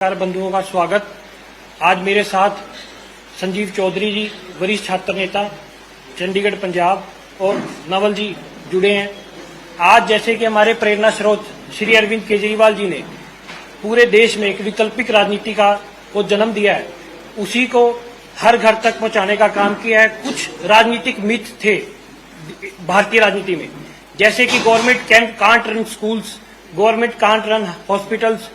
नमस्कार बंधुओं का स्वागत। आज मेरे साथ संजीव चौधरी जी, वरिष्ठ छात्र नेता, चंडीगढ़, पंजाब और नवल जी जुड़े हैं। आज जैसे कि हमारे प्रेरणा स्रोत श्री अरविंद केजरीवाल जी ने पूरे देश में एक वैकल्पिक राजनीति का को जन्म दिया है, उसी को हर घर तक पहुँचाने का काम किया है। कुछ राजनीतिक मिथ थे भारतीय राजनीति में, जैसे कि government can can't run schools government can't run hospitals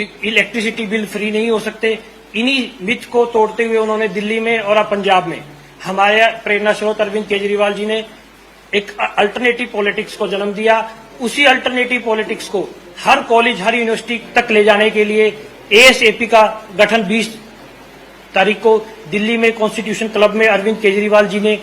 electricity bill free नहीं हो सकते। इन्हीं मिथ को तोड़ते हुए उन्होंने दिल्ली में और अब पंजाब में। हमारे प्रेरणा स्रोत अरविंद केजरीवाल जी ने एक अल्टरनेटिव पॉलिटिक्स को जन्म दिया। उसी अल्टरनेटिव पॉलिटिक्स को हर कॉलेज हर यूनिवर्सिटी तक ले जाने के लिए एएसएपी का गठन 20 तारीख को दिल्ली में कॉन्स्टिट्यूशन क्लब में अरविंद केजरीवाल जी ने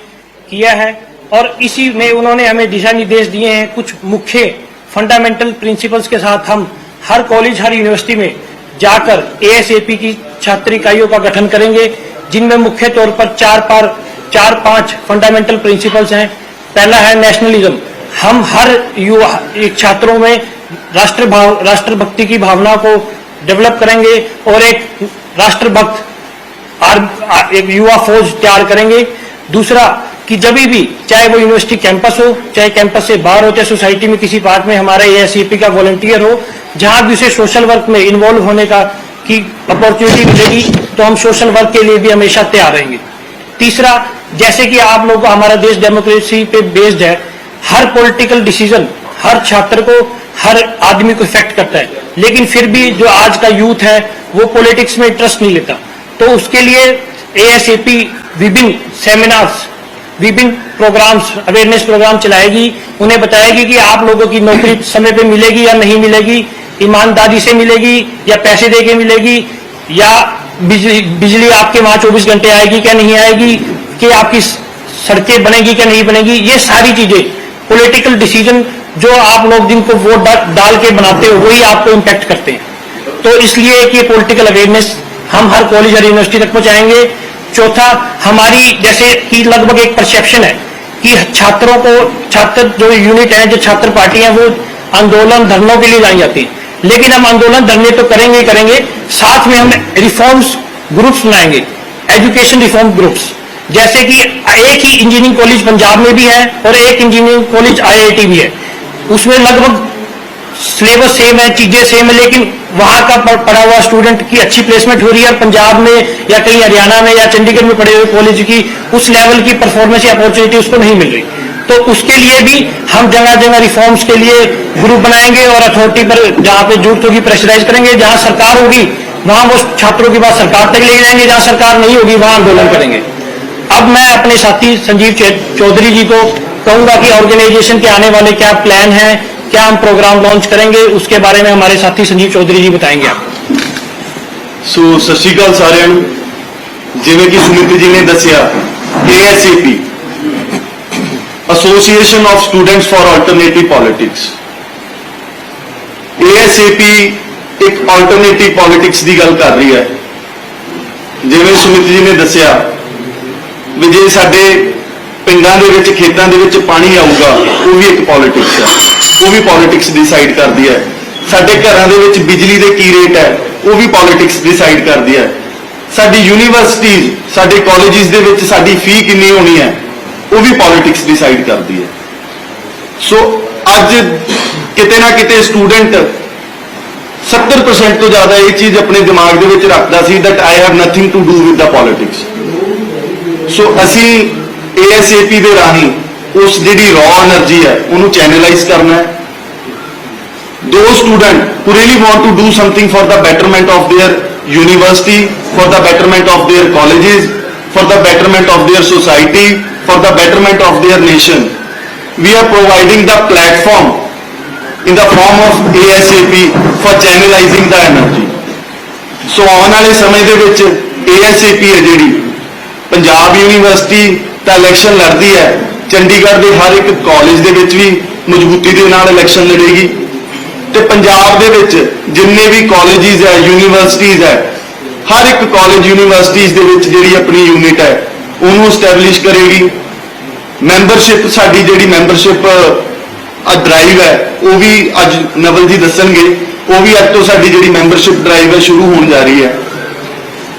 किया है। और इसी में उन्होंने हमें दिशा निर्देश दिए हैं कुछ मुख्य फंडामेंटल प्रिंसिपल्स के साथ हम हर कॉलेज हर यूनिवर्सिटी में जाकर एएसएपी की छात्र इकाइयों का गठन करेंगे, जिनमें मुख्य तौर पर चार पार, चार पाँच फंडामेंटल प्रिंसिपल्स हैं। पहला है नेशनलिज्म हम हर युवा छात्रों में राष्ट्र भाव, राष्ट्रभक्ति की भावना को डेवलप करेंगे और एक राष्ट्रभक्त एक युवा फौज तैयार करेंगे। दूसरा कि जब भी, चाहे वो यूनिवर्सिटी कैंपस हो, चाहे कैंपस से बाहर हो, चाहे सोसाइटी में किसी पार्ट में हमारा एएससीपी का वॉलंटियर हो, जहाँ भी उसे सोशल वर्क में इन्वॉल्व होने का, की अपॉर्चुनिटी मिलेगी तो हम सोशल वर्क के लिए भी हमेशा तैयार रहेंगे। तीसरा, जैसे कि आप लोग, हमारा देश डेमोक्रेसी पे बेस्ड है, हर पॉलिटिकल डिसीज़न हर छात्र को, हर आदमी को इफ़ेक्ट करता है। लेकिन फिर भी जो आज का यूथ है, वो पॉलिटिक्स में इंटरेस्ट नहीं लेता। तो उसके लिए एएसएपी विभिन्न सेमिनार्स विभिन्न प्रोग्राम्स अवेयरनेस प्रोग्राम चलाएगी। उन्हें बताएगी कि आप लोगों की नौकरी समय पे मिलेगी या नहीं मिलेगी, ईमानदारी से मिलेगी या पैसे दे के मिलेगी, या बिजली बिजली आपके वहाँ 24 घंटे आएगी क्या नहीं आएगी, कि आपकी सड़कें बनेगी क्या नहीं बनेगी, ये सारी चीज़ें। पॉलिटिकल डिसीज़न जो आप लोग जिनको वोट डाल के बनाते हो, वही आपको इम्पैक्ट करते हैं। तो इसलिए कि पॉलिटिकल अवेयरनेस हम हर कॉलेज और यूनिवर्सिटी तक पहुंचाएँगे। चौथा, हमारी जैसे कि लगभग एक परसेप्शन है कि छात्रों को, छात्र जो यूनिट है, जो छात्र पार्टी है, वो आंदोलन धरनों के लिए लाई जाती है। लेकिन हम आंदोलन धरने तो करेंगे ही करेंगे। साथ में हम रिफॉर्म्स ग्रुप्स बनाएँगे एजुकेशन रिफॉर्म ग्रुप्स जैसे कि एक ही इंजीनियरिंग कॉलेज पंजाब में भी है और एक इंजीनियरिंग कॉलेज आईआईटी भी है। उसमें लगभग सिलेबस सेम है, चीज़ें सेम है, लेकिन वहाँ का पढ़ा हुआ स्टूडेंट की अच्छी प्लेसमेंट हो रही है और पंजाब में या कहीं हरियाणा में या चंडीगढ़ में पढ़े हुए कॉलेज की उस लेवल की परफॉर्मेंस या अपॉर्चुनिटी उसको नहीं मिल रही। तो उसके लिए भी हम जगह जगह रिफॉर्म्स के लिए ग्रुप बनाएँगे और अथॉरिटी पर जहाँ पे ज़रूरत होगी प्रेशराइज करेंगे, जहाँ सरकार होगी, वहाँ वो छात्रों की बात सरकार तक ले जाएँगे, जहाँ सरकार नहीं होगी, वहाँ आंदोलन करेंगे। अब मैं अपने साथी संजीव चौधरी जी को कहूँगा कि ऑर्गेनाइजेशन के आने वाले क्या प्लान हैं क्या हम प्रोग्राम लॉन्च करेंगे उसके बारे में हमारे साथी संजीव चौधरी जी बताएंगे आपको ਸੋ ਸਤਿ ਸ਼੍ਰੀ ਅਕਾਲ ਸਾਰਿਆਂ ਨੂੰ ਜਿਵੇਂ ਕਿ ਸੁਮਿਤ ਜੀ ਨੇ ਦੱਸਿਆ ASAP association of students for alternative politics ASAP ਇੱਕ ਆਲਟਰਨੇਟਿਵ ਪੋਲਿਟਿਕਸ ਦੀ ਗੱਲ ਕਰ ਰਹੀ ਹੈ ਜਿਵੇਂ ਸੁਮਿਤ ਜੀ ਨੇ ਦੱਸਿਆ ਵੀ ਜੇ ਸਾਡੇ ਪਿੰਡਾਂ ਦੇ ਵਿੱਚ, ਖੇਤਾਂ ਦੇ ਵਿੱਚ ਪਾਣੀ ਆਊਗਾ, ਉਹ ਵੀ ਇੱਕ ਪੋਲਿਟਿਕਸ ਹੈ ਉਹ ਵੀ ਪੋਲਿਟਿਕਸ ਡਿਸਾਈਡ ਕਰਦੀ ਹੈ। ਸਾਡੇ ਘਰਾਂ ਦੇ ਵਿੱਚ ਬਿਜਲੀ ਦੇ ਕੀ ਰੇਟ ਹੈ, ਉਹ ਵੀ ਪੋਲਿਟਿਕਸ ਡਿਸਾਈਡ ਕਰਦੀ ਹੈ। ਸਾਡੀ ਯੂਨੀਵਰਸਿਟੀਜ਼ ਸਾਡੇ ਕਾਲਜਿਸ ਦੇ ਵਿੱਚ ਸਾਡੀ ਫੀ ਕਿੰਨੀ ਹੋਣੀ ਹੈ, ਉਹ ਵੀ ਪੋਲਿਟਿਕਸ ਡਿਸਾਈਡ ਕਰਦੀ ਹੈ। ਸੋ ਅੱਜ ਕਿਤੇ ਨਾ ਕਿਤੇ ਸਟੂਡੈਂਟ 70% ਤੋਂ ਜ਼ਿਆਦਾ ਇਹ ਚੀਜ਼ ਆਪਣੇ ਦਿਮਾਗ ਦੇ ਵਿੱਚ ਰੱਖਦਾ ਸੀ that I have nothing to do with the politics ਸੋ ਅਸੀਂ ਏਐਸਏਪੀ ਦੇ ਰਾਹੀਂ ਉਸ ਜਿਹੜੀ ਰॉ એનર્ਜੀ ਹੈ ਉਹਨੂੰ ਚੈਨਲਾਈਜ਼ ਕਰਨਾ ਹੈ ਦੋ student who really want to do something for the betterment of their university for the betterment of their colleges for the betterment of their society for the betterment of their nation we are providing the platform in the form of ASAP for channelizing the energy so ਆਉਣ ਵਾਲੇ ਸਮੇਂ ਦੇ ਵਿੱਚ ASAP ਹੈ ਜਿਹੜੀ Punjab university ਤਾਂ election ਲੜਦੀ ਹੈ। ਚੰਡੀਗੜ੍ਹ ਦੇ ਹਰ ਇੱਕ ਕਾਲਜ ਦੇ ਵਿੱਚ ਵੀ ਮਜ਼ਬੂਤੀ ਦੇ ਨਾਲ ਇਲੈਕਸ਼ਨ ਲੜੇਗੀ। ਤੇ ਪੰਜਾਬ ਦੇ ਵਿੱਚ ਜਿੰਨੇ ਵੀ ਕਾਲਜਿਸ ਹੈ ਯੂਨੀਵਰਸਿਟੀਜ਼ ਹੈ, ਹਰ ਇੱਕ ਕਾਲਜ ਯੂਨੀਵਰਸਿਟੀਜ਼ ਦੇ ਵਿੱਚ ਜਿਹੜੀ ਆਪਣੀ ਯੂਨਿਟ ਹੈ, ਉਹਨੂੰ ਸਟੈਬਲਿਸ਼ ਕਰੇਗੀ। ਮੈਂਬਰਸ਼ਿਪ ਸਾਡੀ ਜਿਹੜੀ ਮੈਂਬਰਸ਼ਿਪ ਆ ਡਰਾਈਵ ਹੈ, ਉਹ ਵੀ ਅੱਜ ਨਵਲ ਜੀ ਦੱਸਣਗੇ। ਉਹ ਵੀ ਅੱਜ ਤੋਂ ਸਾਡੀ ਜਿਹੜੀ ਮੈਂਬਰਸ਼ਿਪ ਡਰਾਈਵ ਹੈ, ਸ਼ੁਰੂ ਹੋਣ ਜਾ ਰਹੀ ਹੈ।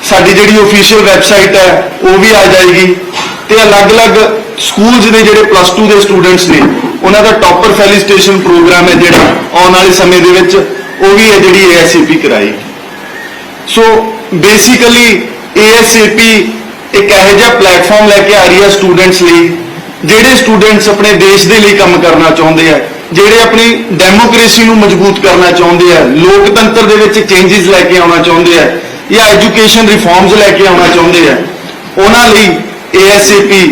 ਸਾਡੀ ਜਿਹੜੀ ਅਫੀਸ਼ੀਅਲ ਵੈਬਸਾਈਟ ਹੈ, ਉਹ ਵੀ ਆ ਜਾਏਗੀ। ਤੇ ਅਲੱਗ-ਅਲੱਗ ਸਕੂਲਸ ਦੇ ਜਿਹੜੇ ਪਲੱਸ 2 ਦੇ ਸਟੂਡੈਂਟਸ ਨੇ, ਉਹਨਾਂ ਦਾ ਟੌਪਰ ਫੈਲੀਸਟੇਸ਼ਨ ਪ੍ਰੋਗਰਾਮ ਹੈ ਜਿਹੜਾ ਆਉਣ ਵਾਲੇ ਸਮੇਂ ਦੇ ਵਿੱਚ, ਉਹ ਵੀ ਹੈ ਜਿਹੜੀ ਏਐਸਏਪੀ ਕਰਾਏਗੀ ਸੋ ਬੇਸਿਕਲੀ ASAP ਇੱਕ ਇਹੋ ਜਿਹਾ ਪਲੇਟਫਾਰਮ ਲੈ ਕੇ ਆ ਰਹੀ ਹੈ ਸਟੂਡੈਂਟਸ ਲਈ, ਜਿਹੜੇ ਸਟੂਡੈਂਟਸ ਆਪਣੇ ਦੇਸ਼ ਦੇ ਲਈ ਕੰਮ ਕਰਨਾ ਚਾਹੁੰਦੇ ਆ, ਜਿਹੜੇ ਆਪਣੀ ਡੈਮੋਕ੍ਰੇਸੀ ਨੂੰ ਮਜ਼ਬੂਤ ਕਰਨਾ ਚਾਹੁੰਦੇ ਆ, ਲੋਕਤੰਤਰ ਦੇ ਵਿੱਚ ਚੇਂਜਸ ਲੈ ਕੇ ਆਉਣਾ ਚਾਹੁੰਦੇ ਆ, ਜਾਂ ਐਜੂਕੇਸ਼ਨ ਰਿਫਾਰਮਸ ਲੈ ਕੇ ਆਉਣਾ ਚਾਹੁੰਦੇ ਆ, ਉਹਨਾਂ ਲਈ ASAP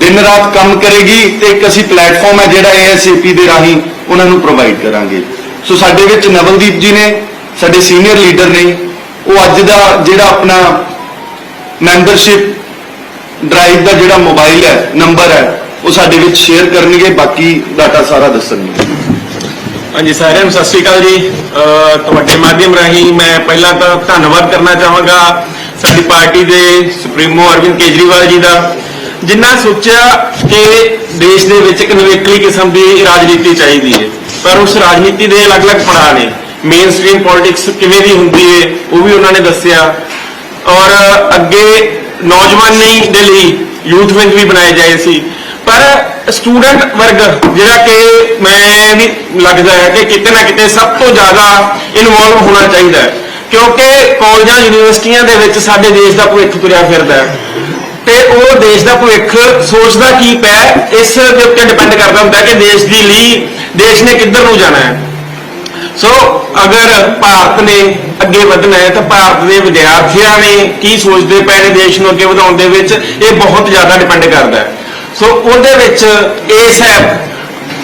ਦਿਨ ਰਾਤ ਕੰਮ ਕਰੇਗੀ ਤੇ ਇੱਕ ਅਸੀਂ ਪਲੇਟਫਾਰਮ ਹੈ ਜਿਹੜਾ ASAP ਦੇ ਰਾਹੀਂ ਉਹਨਾਂ ਨੂੰ ਪ੍ਰੋਵਾਈਡ ਕਰਾਂਗੇ। ਸੋ ਸਾਡੇ ਵਿੱਚ ਨਵਲਦੀਪ ਜੀ ਨੇ, ਸਾਡੇ ਸੀਨੀਅਰ ਲੀਡਰ ਨੇ, ਉਹ ਅੱਜ ਦਾ ਜਿਹੜਾ ਆਪਣਾ ਮੈਂਬਰਸ਼ਿਪ ਡਰਾਈਵ ਦਾ ਜਿਹੜਾ ਮੋਬਾਈਲ ਹੈ ਨੰਬਰ ਹੈ, ਉਹ ਸਾਡੇ ਵਿੱਚ ਸ਼ੇਅਰ ਕਰਨਗੇ, ਬਾਕੀ ਡਾਟਾ ਸਾਰਾ ਦੱਸਣਗੇ। ਹਾਂਜੀ, ਸਾਰਿਆਂ ਨੂੰ ਸਤਿ ਸ਼੍ਰੀ ਅਕਾਲ ਜੀ। ਅਹ ਤੁਹਾਡੇ ਮਾਧਿਅਮ ਰਾਹੀਂ ਮੈਂ ਪਹਿਲਾਂ ਤਾਂ ਧੰਨਵਾਦ ਕਰਨਾ ਚਾਹਾਂਗਾ। ਸਾਡੀ ਪਾਰਟੀ ਦੇ ਸੁਪਰੀਮੋ ਅਰਵਿੰਦ ਕੇਜਰੀਵਾਲ ਜੀ ਦਾ ਜਿਨ੍ਹਾਂ ਸੋਚਿਆ ਕਿ ਦੇਸ਼ ਦੇ ਵਿੱਚ ਇੱਕ ਨਵੇਕਲੀ ਕਿਸਮ ਦੀ ਰਾਜਨੀਤੀ ਚਾਹੀਦੀ ਹੈ, ਪਰ ਉਸ ਰਾਜਨੀਤੀ ਦੇ ਅਲੱਗ-ਅਲੱਗ ਪੜਾਅ ਨੇ। ਮੇਨ ਸਟ੍ਰੀਮ ਪੋਲਿਟਿਕਸ ਕਿਵੇਂ ਦੀ ਹੁੰਦੀ ਹੈ, ਉਹ ਵੀ ਉਹਨਾਂ ਨੇ ਦੱਸਿਆ। ਔਰ ਅੱਗੇ ਨੌਜਵਾਨੀ ਦੇ ਲਈ ਯੂਥ ਵਿੰਗ ਵੀ ਬਣਾਏ ਜਾਏ ਸੀ। ਪਰ ਸਟੂਡੈਂਟ ਵਰਗ, ਜਿਹੜਾ ਕਿ ਮੈਂ ਵੀ ਲੱਗਦਾ ਹੈ ਕਿ ਕਿਤੇ ਨਾ ਕਿਤੇ ਸਭ ਤੋਂ ਜ਼ਿਆਦਾ ਇਨਵੋਲਵ ਹੋਣਾ ਚਾਹੀਦਾ ਹੈ। ਕਿਉਂਕਿ ਕਾਲਜਾਂ, ਯੂਨੀਵਰਸਿਟੀਆਂ ਦੇ ਵਿੱਚ ਸਾਡੇ ਦੇਸ਼ ਦਾ ਭਵਿੱਖ ਤੁਰਿਆ ਫਿਰਦਾ ਹੈ। ਤੇ ਉਹ ਦੇਸ਼ ਦਾ ਭਵਿੱਖ ਸੋਚਦਾ ਕੀ ਪੈ ਇਸ ਦੇ ਉੱਤੇ ਡਿਪੈਂਡ ਕਰਦਾ ਹੁੰਦਾ ਕਿ ਦੇਸ਼ ਦੀ ਲਈ ਦੇਸ਼ ਨੇ ਕਿੱਧਰ ਨੂੰ ਜਾਣਾ ਹੈ। ਸੋ ਅਗਰ ਭਾਰਤ ਨੇ ਅੱਗੇ ਵਧਣਾ ਹੈ, ਤਾਂ ਭਾਰਤ ਦੇ ਵਿਦਿਆਰਥੀਆਂ ਨੇ ਕੀ ਸੋਚਦੇ ਪਏ ਨੇ ਦੇਸ਼ ਨੂੰ ਅੱਗੇ ਵਧਾਉਣ ਦੇ ਵਿੱਚ? ਇਹ ਬਹੁਤ ਜ਼ਿਆਦਾ ਡਿਪੈਂਡ ਕਰਦਾ ਹੈ। ਸੋ ਉਹਦੇ ਵਿੱਚ ਇਸ ਹੈ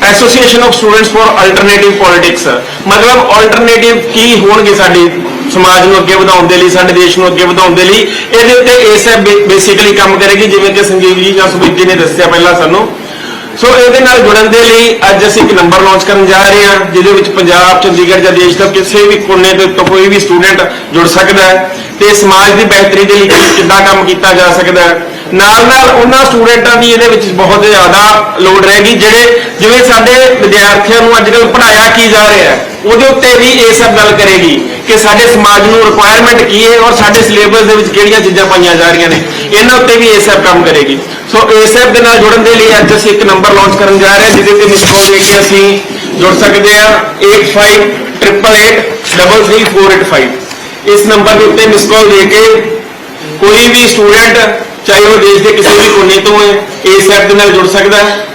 association of students for alternative politics ਮਤਲਬ ਅਲਟਰਨੇਟਿਵ ਕੀ ਹੋਣਗੇ ਸਾਡੇ ਸਮਾਜ ਨੂੰ ਅੱਗੇ ਵਧਾਉਣ ਦੇ ਲਈ, ਸਾਡੇ ਦੇਸ਼ ਨੂੰ ਅੱਗੇ ਵਧਾਉਣ ਦੇ ਲਈ, ਇਹਦੇ ਉੱਤੇ ਏਸਐਪ ਬੇਸਿਕਲੀ ਕੰਮ ਕਰੇਗੀ, ਜਿਵੇਂ ਕਿ ਸੰਜੀਵ ਜੀ ਜਾਂ ਸੁਮਿਤ ਜੀ ਨੇ ਦੱਸਿਆ ਪਹਿਲਾਂ ਸਾਨੂੰ। ਸੋ ਇਹਦੇ ਨਾਲ ਜੁੜਨ ਦੇ ਲਈ ਅੱਜ ਅਸੀਂ ਇੱਕ ਨੰਬਰ ਲਾਂਚ ਕਰਨ ਜਾ ਰਹੇ ਹਾਂ, ਜਿਹਦੇ ਵਿੱਚ ਪੰਜਾਬ, ਚੰਡੀਗੜ੍ਹ ਜਾਂ ਦੇਸ਼ ਦਾ ਕਿਸੇ ਵੀ ਕੋਨੇ ਦੇ ਤੋਂ ਕੋਈ ਵੀ ਸਟੂਡੈਂਟ ਜੁੜ ਸਕਦਾ ਹੈ। ਤੇ ਸਮਾਜ ਦੀ ਬਿਹਤਰੀ ਦੇ ਲਈ ਕਿੱਦਾਂ ਕੰਮ ਕੀਤਾ ਜਾ ਸਕਦਾ ਹੈ। ਨਾਲ ਨਾਲ ਉਹਨਾਂ ਸਟੂਡੈਂਟਾਂ ਦੀ ਇਹਦੇ ਵਿੱਚ ਬਹੁਤ ਜ਼ਿਆਦਾ ਲੋੜ ਰਹੇਗੀ, ਜਿਹੜੇ ਜਿਵੇਂ ਸਾਡੇ ਵਿਦਿਆਰਥੀਆਂ ਨੂੰ ਅੱਜ ਕੱਲ੍ਹ ਪੜ੍ਹਾਇਆ ਕੀ ਜਾ ਰਿਹਾ ਹੈ, ਉਹਦੇ ਉੱਤੇ ਵੀ ਇਹ ਸਭ ਗੱਲ ਕਰੇਗੀ। ਕਿ ਸਾਡੇ ਸਮਾਜ ਨੂੰ ਰਿਕੁਆਇਰਮੈਂਟ ਕੀ ਹੈ ਔਰ ਸਾਡੇ ਸਿਲੇਬਸ ਦੇ ਵਿੱਚ ਕਿਹੜੀਆਂ ਚੀਜ਼ਾਂ ਪਾਈਆਂ ਜਾ ਰਹੀਆਂ ਨੇ, ਇਹਨਾਂ ਉੱਤੇ ਵੀ ਇਹ ਸਭ ਕੰਮ ਕਰੇਗੀ। ਸੋ ਇਸ ਐਪ ਦੇ ਨਾਲ ਜੁੜਨ ਦੇ ਲਈ ਅੱਜ ਅਸੀਂ ਇੱਕ ਨੰਬਰ ਲਾਂਚ ਕਰਨ ਜਾ ਰਹੇ ਹਾਂ, ਜਿਹਦੇ ਤੇ ਮਿਸ ਕਾਲ ਦੇ ਕੇ ਅਸੀਂ ਜੁੜ ਸਕਦੇ ਹਾਂ। 8588333485 ਇਸ ਨੰਬਰ ਦੇ ਉੱਤੇ ਮਿਸ ਕਾਲ ਦੇ ਕੇ ਕੋਈ ਵੀ ਸਟੂਡੈਂਟ ਚਾਹੇ ਉਹ ਦੇਸ਼ ਦੇ ਕਿਸੇ ਵੀ ਕੋਨੇ ਤੋਂ ਹੈ ਇਸ ਐਪ ਦੇ ਨਾਲ ਜੁੜ ਸਕਦਾ ਹੈ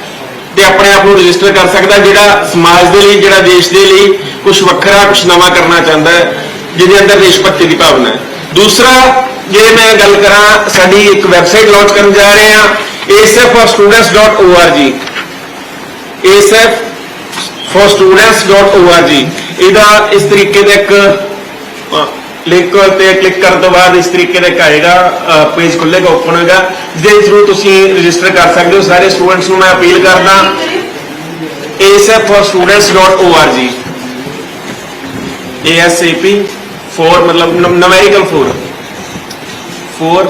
ਤੇ ਆਪਣੇ ਆਪ ਨੂੰ ਰਜਿਸਟਰ ਕਰ ਸਕਦਾ ਜਿਹੜਾ ਸਮਾਜ ਦੇ ਲਈ, ਜਿਹੜਾ ਦੇਸ਼ ਦੇ ਲਈ ਕੁਝ ਵੱਖਰਾ ਕੁਝ ਨਵਾਂ ਕਰਨਾ ਚਾਹੁੰਦਾ ਹੈ। ਜਿਹਦੇ ਅੰਦਰ ਦੇਸ਼ ਭਗਤੀ ਦੀ ਭਾਵਨਾ ਹੈ। ਦੂਸਰਾ ਜੇ ਮੈਂ ਗੱਲ ਕਰਾਂ, ਸਾਡੀ ਇੱਕ ਵੈਬਸਾਈਟ ਲਾਂਚ ਕਰਨ ਜਾ ਰਹੇ ਹਾਂ asfforstudents.org asf for students.org ਇਹਦਾ ਇਸ ਤਰੀਕੇ ਦਾ ਇੱਕ ਲਿੰਕ ਤੇ ਕਲਿੱਕ ਕਰਨ ਤੋਂ ਬਾਅਦ ਇਸ ਤਰੀਕੇ ਦਾ ਇੱਕ ਆਏਗਾ ਪੇਜ ਖੁੱਲੇਗਾ ਓਪਨ ਹੋਏਗਾ ਜਿਹਦੇ ਥਰੂ ਤੁਸੀਂ ਰਜਿਸਟਰ ਕਰ ਸਕਦੇ ਹੋ। ਸਾਰੇ ਸਟੂਡੈਂਟਸ ਨੂੰ ਮੈਂ ਅਪੀਲ ਕਰਦਾ asfforstudents.org ASAP for ਮਤਲਬ ਨਮੈਰੀਕਲ for for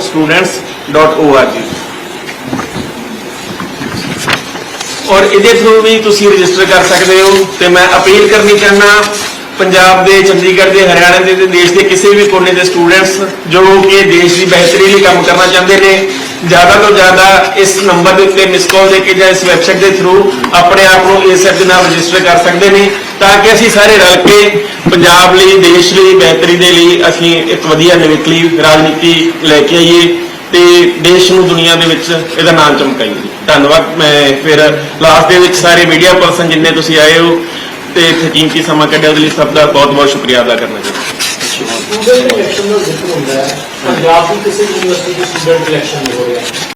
ਔਰ ਇਹਦੇ ਥਰੂ ਵੀ ਤੁਸੀਂ ਰਜਿਸਟਰ ਕਰ ਸਕਦੇ ਹੋ ਤੇ ਮੈਂ ਅਪੀਲ ਕਰਨੀ ਚਾਹਨਾ ਪੰਜਾਬ ਦੇ ਚੰਡੀਗੜ੍ਹ ਦੇ ਹਰਿਆਣਾ ਦੇ ਤੇ ਦੇਸ਼ ਦੇ ਕਿਸੇ ਵੀ ਕੋਨੇ ਦੇ ਸਟੂਡੈਂਟਸ ਜੋ ਕਿ ਦੇਸ਼ ਦੀ ਬਿਹਤਰੀ ਲਈ ਕੰਮ ਕਰਨਾ ਚਾਹੁੰਦੇ ਨੇ ਜ਼ਿਆਦਾ ਤੋਂ ਜ਼ਿਆਦਾ ਇਸ ਨੰਬਰ ਦੇ ਉੱਤੇ ਮਿਸ ਕਾਲ ਦੇ ਕੇ ਜਾਂ ਇਸ ਵੈਬਸਾਈਟ ਦੇ ਥਰੂ ਆਪਣੇ ਆਪ ਨੂੰ ਇਸ ਐਪ ਦੇ ਨਾਲ ਰਜਿਸਟਰ ਕਰ ਸਕਦੇ ਨੇ, ਤਾਂ ਕਿ ਅਸੀਂ ਸਾਰੇ ਰਲ ਕੇ ਪੰਜਾਬ ਲਈ, ਦੇਸ਼ ਲਈ, ਬਿਹਤਰੀ ਦੇ ਲਈ ਅਸੀਂ ਇੱਕ ਵਧੀਆ ਨਿਵੇਕਲੀ ਰਾਜਨੀਤੀ ਲੈ ਕੇ ਆਈਏ ਤੇ ਦੇਸ਼ ਨੂੰ ਦੁਨੀਆ ਦੇ ਵਿੱਚ ਇਹਦਾ ਨਾਮ ਚਮਕਾਈਏ। ਧੰਨਵਾਦ, ਮੈਂ ਫਿਰ ਲਾਸਟ ਦੇ ਵਿੱਚ ਸਾਰੇ ਮੀਡੀਆ ਪਰਸਨ ਜਿੰਨੇ ਤੁਸੀਂ ਆਏ ਹੋ ਤੇ ਇੱਥੇ ਕੀਮਤੀ ਸਮਾਂ ਕੱਢਿਆ, ਉਹਦੇ ਲਈ ਸਭ ਦਾ ਬਹੁਤ ਬਹੁਤ ਸ਼ੁਕਰੀਆ ਅਦਾ ਕਰਨਾ ਚਾਹੁੰਦਾ। ਸਟੂਡੈਂਟ ਇਲੈਕਸ਼ਨ ਦਾ ਜ਼ਿਕਰ ਹੁੰਦਾ ਹੈ। ਪੰਜਾਬ ਦੀ ਕਿਸੇ ਯੂਨੀਵਰਸਿਟੀ ਦੇ ਸਟੂਡੈਂਟ ਇਲੈਕਸ਼ਨ ਨਹੀਂ ਹੋ ਰਿਹਾ।